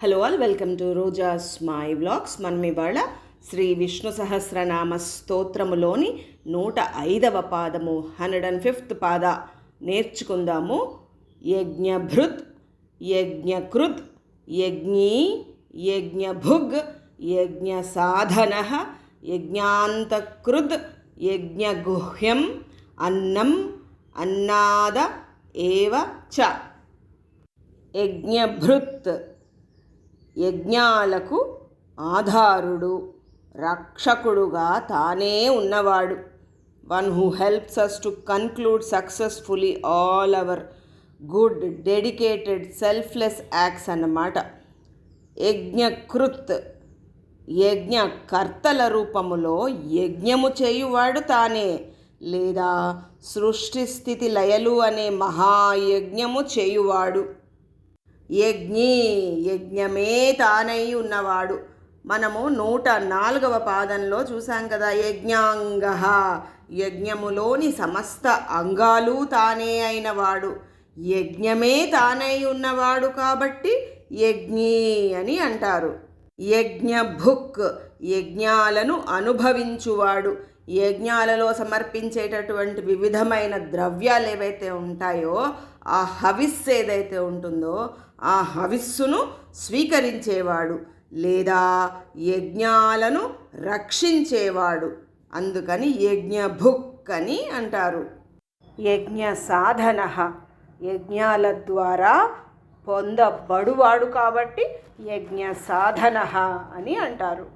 Hello all welcome to Roja's my blogs మనం ఇవాళ శ్రీ విష్ణు సహస్రనామ స్తోత్రములోని నూట ఐదవ పాదము హండ్రెడ్ అండ్ ఫిఫ్త్ పాద నేర్చుకుందాము. యజ్ఞభృత్ యజ్ఞకృత్ యజ్ఞీ యజ్ఞభుగ్ యజ్ఞ సాధన యజ్ఞాంతకృద్ యజ్ఞగుహ్యం అన్నం అన్నాద ఏవ చ. యజ్ఞభృత్. యజ్ఞాలకు ఆధారుడు రక్షకుడుగా తానే ఉన్నవాడు. One who helps us to conclude successfully all our good dedicated selfless acts అన్నమాట. యజ్ఞకృత్ యజ్ఞ కర్తల రూపములో యజ్ఞము చేయువాడు తానే లేదా సృష్టి స్థితి లయలు అనే మహాయజ్ఞము చేయువాడు. యజ్ఞి యజ్ఞమే తానై ఉన్నవాడు. మనము నూట నాలుగవ పాదంలో చూసాం కదా యజ్ఞాంగ. యజ్ఞములోని సమస్త అంగాలు తానే అయినవాడు. యజ్ఞమే తానై ఉన్నవాడు కాబట్టి యజ్ఞి అని అంటారు. యజ్ఞభుక్ యజ్ఞాలను అనుభవించువాడు. యజ్ఞాలలో సమర్పించేటటువంటి వివిధమైన ద్రవ్యాలు ఏవైతే ఉంటాయో ఆ హవిస్ ఏదైతే ఉంటుందో ఆ హవిస్సును స్వీకరించేవాడు లేదా యజ్ఞాలను రక్షించేవాడు. అందుకని యజ్ఞభుక్ అని అంటారు. యజ్ఞ సాధన యజ్ఞాల ద్వారా పొందబడువాడు కాబట్టి యజ్ఞ సాధన అని అంటారు.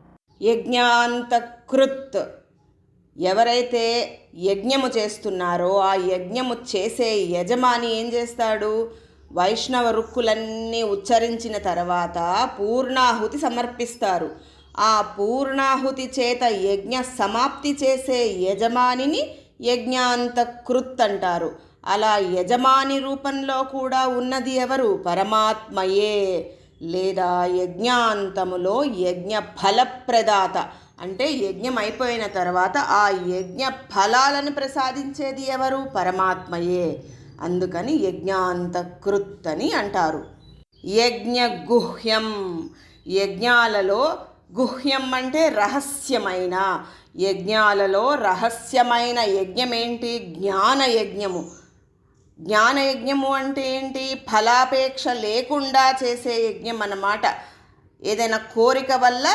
యజ్ఞాంతకృత్. ఎవరైతే యజ్ఞము చేస్తున్నారో ఆ యజ్ఞము చేసే యజమాని ఏం చేస్తాడు? వైష్ణవ రుక్కులన్నీ ఉచ్చరించిన తర్వాత పూర్ణాహుతి సమర్పిస్తారు. ఆ పూర్ణాహుతి చేత యజ్ఞ సమాప్తి చేసే యజమానిని యజ్ఞాంతకృత్ అంటారు. అలా యజమాని రూపంలో కూడా ఉన్నది ఎవరు? పరమాత్మయే. లేదా యజ్ఞాంతములో యజ్ఞ ఫలప్రదాత. అంటే యజ్ఞం అయిపోయిన తర్వాత ఆ యజ్ఞ ఫలాలను ప్రసాదించేది ఎవరు? పరమాత్మయే. అందుకని యజ్ఞాంతకృత్ అని అంటారు. యజ్ఞ గుహ్యం యజ్ఞాలలో గుహ్యం అంటే రహస్యమైన. యజ్ఞాలలో రహస్యమైన యజ్ఞం ఏంటి జ్ఞాన యజ్ఞము జ్ఞాన యజ్ఞము అంటే ఏంటి? ఫలాపేక్ష లేకుండా చేసే యజ్ఞం అన్నమాట ఏదైనా కోరిక వల్ల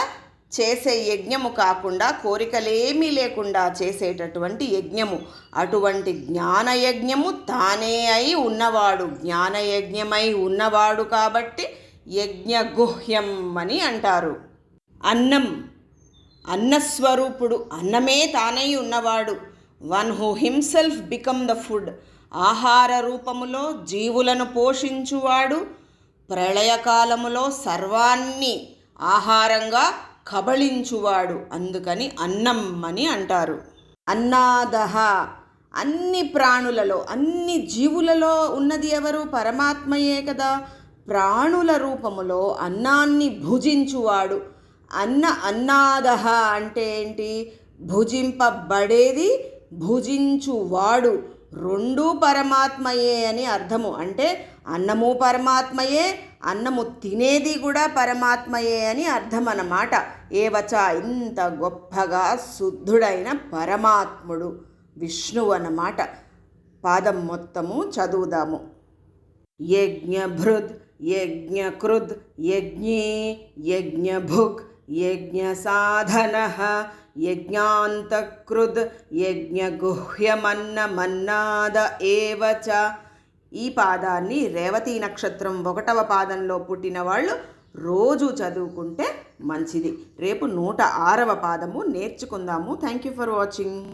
చేసే యజ్ఞము కాకుండా కోరికలేమీ లేకుండా చేసేటటువంటి యజ్ఞము. అటువంటి జ్ఞానయజ్ఞము తానే అయి ఉన్నవాడు జ్ఞానయజ్ఞమై ఉన్నవాడు కాబట్టి యజ్ఞగుహ్యం అని అంటారు. అన్నం అన్నస్వరూపుడు అన్నమే తానై ఉన్నవాడు. One who himself become the food. ఆహార రూపములో జీవులను పోషించువాడు. ప్రళయకాలములో సర్వాన్ని ఆహారంగా కబళించువాడు. అందుకని అన్నం అని అంటారు. అన్నాదహ. అన్ని ప్రాణులలో అన్ని జీవులలో ఉన్నది ఎవరు? పరమాత్మయే కదా. ప్రాణుల రూపములో అన్నాన్ని భుజించువాడు. అన్న అన్నాదహ అంటే ఏంటి? భుజింపబడేది భుజించువాడు. రెండూ పరమాత్మయే అని అర్థము. అంటే అన్నము పరమాత్మయే అన్నము తినేది కూడా పరమాత్మయే అని అర్థం అన్నమాట ఏవచ ఇంత గొప్పగా శుద్ధుడైన పరమాత్ముడు విష్ణువు అన్నమాట. పాదం మొత్తము చదువుదాము. యజ్ఞభృద్ యజ్ఞకృద్ యజ్ఞే యజ్ఞభుక్ యజ్ఞ సాధన యజ్ఞాంతకృద్ యజ్ఞగుహ్యమన్నమన్నాద ఏవచ ఈ పాదాన్ని రేవతి నక్షత్రం ఒకటవ పాదంలో పుట్టిన వాళ్ళు రోజు చదువుకుంటే మంచిది. రేపు నూట ఆరవ పాదము నేర్చుకుందాము. Thank you for watching